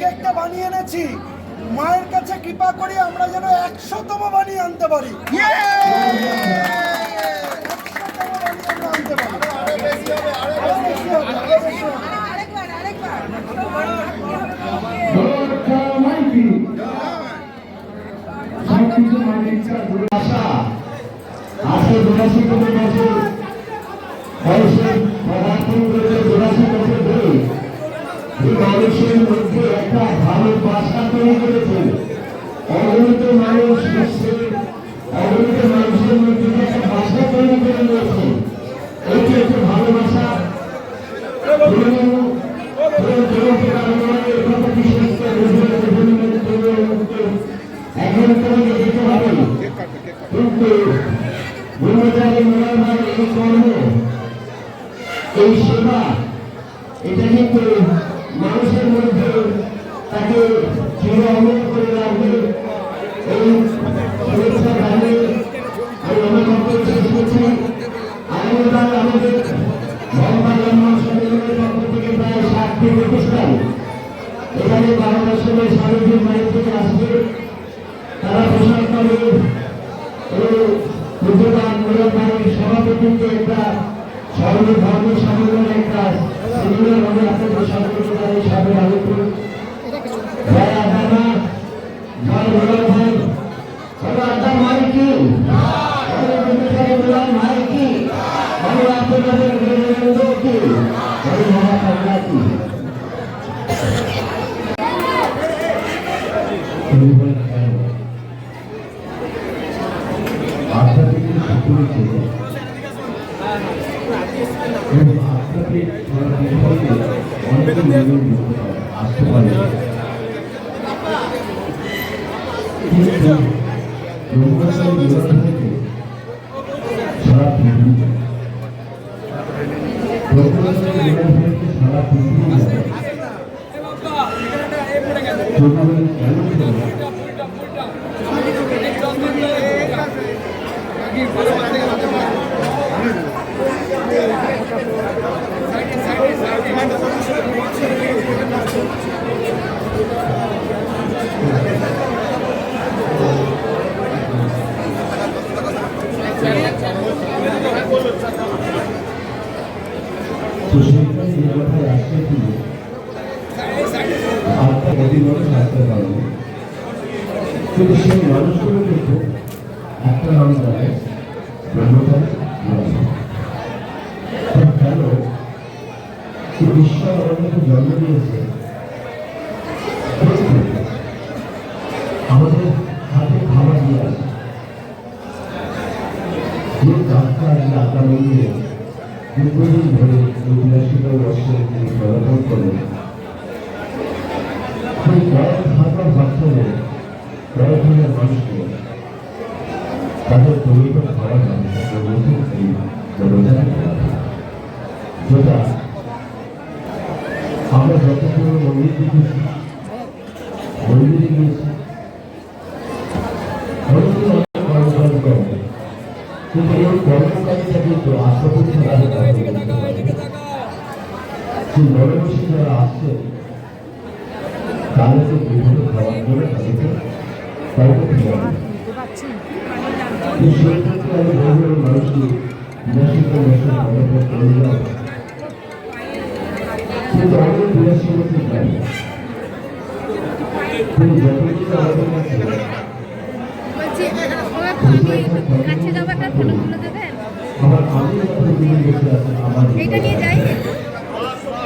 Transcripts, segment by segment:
কেকটা বানিয়ে এনেছি। মায়ের কাছে কৃপা করি আমরা যেন একশোতম বানিয়ে আনতে পারি। একশোতম বানিয়ে মানুষের মধ্যে একটা ভালোবাসা তৈরি করেছে। অগণিত মানুষ বিশ্বের অগণিত মানুষের মধ্যে একটা ভাষা তৈরি করে নিয়েছে। এইটি একটি ভালোবাসা এখন তোমাকে যেতে হবে। কিন্তু ব্রহ্মচারী মনোভাব এই কর্ম, এই সেবা, এটা কিন্তু মানুষের মধ্যে তাকে চির অমর করে রাখবে। এই শুভেচ্ছা জানিয়ে আমি আমার বক্তব্য শেষ করছি। আগামীকাল আমাদের মহাত্মা জন্ম সম্মেলনের পক্ষ থেকে প্রায় ষাট থেকে এখানে বারোটার সময় স্বামীজির মায়ের থেকে আসবে। তারা প্রসাদ পাবে এই বুদ্ধবান একটা সর্বধর্ম সম্মেলনে কাজ সেগুলো হবে আপনাদের সাথে আলোচন জয় আদামা জয় মুরব্ব এবং অনেক আসতে পারে সারা পৃথিবী সারা পৃথিবী যদি সেইখানে যে কথায় আসতে ছিল আত্মা গতি মানুষ আসতে পারবে কিন্তু সেই মানুষগুলো কিন্তু একটা নাম জানে ব্রহ্মচারী কেন দিয়েছে আমাদের হাতে খাবার দিয়ে আছে যে ধরে বিরাশিটা বছরে তিনি পদার্পণ করেন। সেই কয়েক হাজার বাচ্চাদের কয়েক হাজার মানুষকে তাদের যাবে তাদের মধ্যে যেটা আমরা যতগুলো মন্দির দেখেছি, মন্দিরে গিয়েছি করে কিন্তু এই কর্মকারীটা কিন্তু আত্মপক্ষে সেই বনবাসী যারা আসছে তাদেরকে বিভিন্ন খাবার করে তাদেরকে কাউকে খাওয়া সেক্ষেত্রে আমি বলব মানুষকে বিরাশিত বছর পদক্ষেপ করে যাও কিন্তু অনেক বিরাশি বছর যায় কিন্তু যতদিন আমাদের কাছে আমার আমি আছি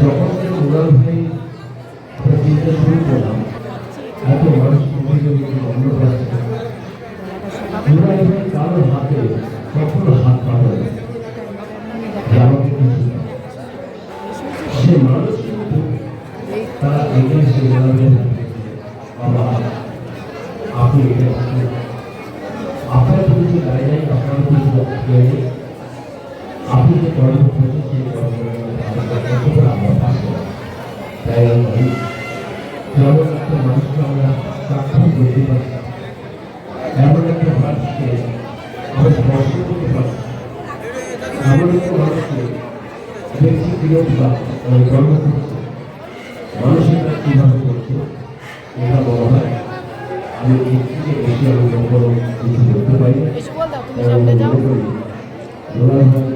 যখন মুরাল ভাই চিন্তা শুরু করলাম। এত মানুষ মধ্যে অন্য মুরাল ভাই কারোর হাতে কখনো হাত পাবে। সে মানুষ কিন্তু তারা আপনি আপনার আপনার আপনি যে কর্ম করছেন সেই কর্ম আমরা আছি। তাই আমি একটা মানুষকে আমরা সাক্ষী করতে পারছি এমন একটা মানুষকে আমরা স্পর্শ করতে পারছি এমন একটা মানুষকে বেশি বিরোধ বা কর্ম করছে। মানুষের কাছে কীভাবে করছে এটা বড় হয় আমি থেকে বেশি আমি কোনো কিছু করতে পারি। না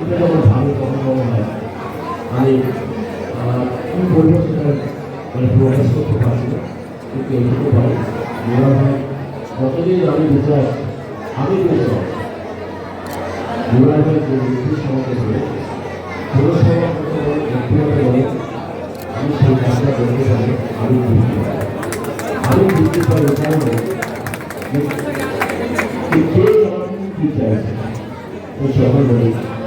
পারব কিন্তু একটা কথা বলতে পারি এই মানুষগুলো তো সেখানে বলে এই মানুষটাকে আস্তে বড় হয় সব ভুলে যায় এই কি করে পাশে রাখে তাকে? কি করে এত মানুষকে দুপুরবেলা তারা খাবার করে দিচ্ছে এতগুলো শিশুকে গলা শিশুকে লালন পালন করছে এটা যখন ভালো কখনো মনে হয় আমি আহ, কি বলব সেটা মানে প্রকাশ করতে পারছি না কিন্তু এটুকু পারি মনে হয় যতদিন আমি বেঁচে আছি আমি বেঁচে আছি মনে হয় যে মৃত্যুর সমাজে হয়ে কোনো সময় কোনো ব্যক্তিগত বলে আমি সেই কাজটা করতে পারি আমি বুঝতে পারি আমি বুঝতে পারি কারণে যে যে কে আমার কি চাইছে ও সকল বলি আমি ঈশ্বরের প্রার্থনা করি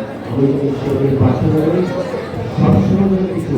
সবসময় কিছু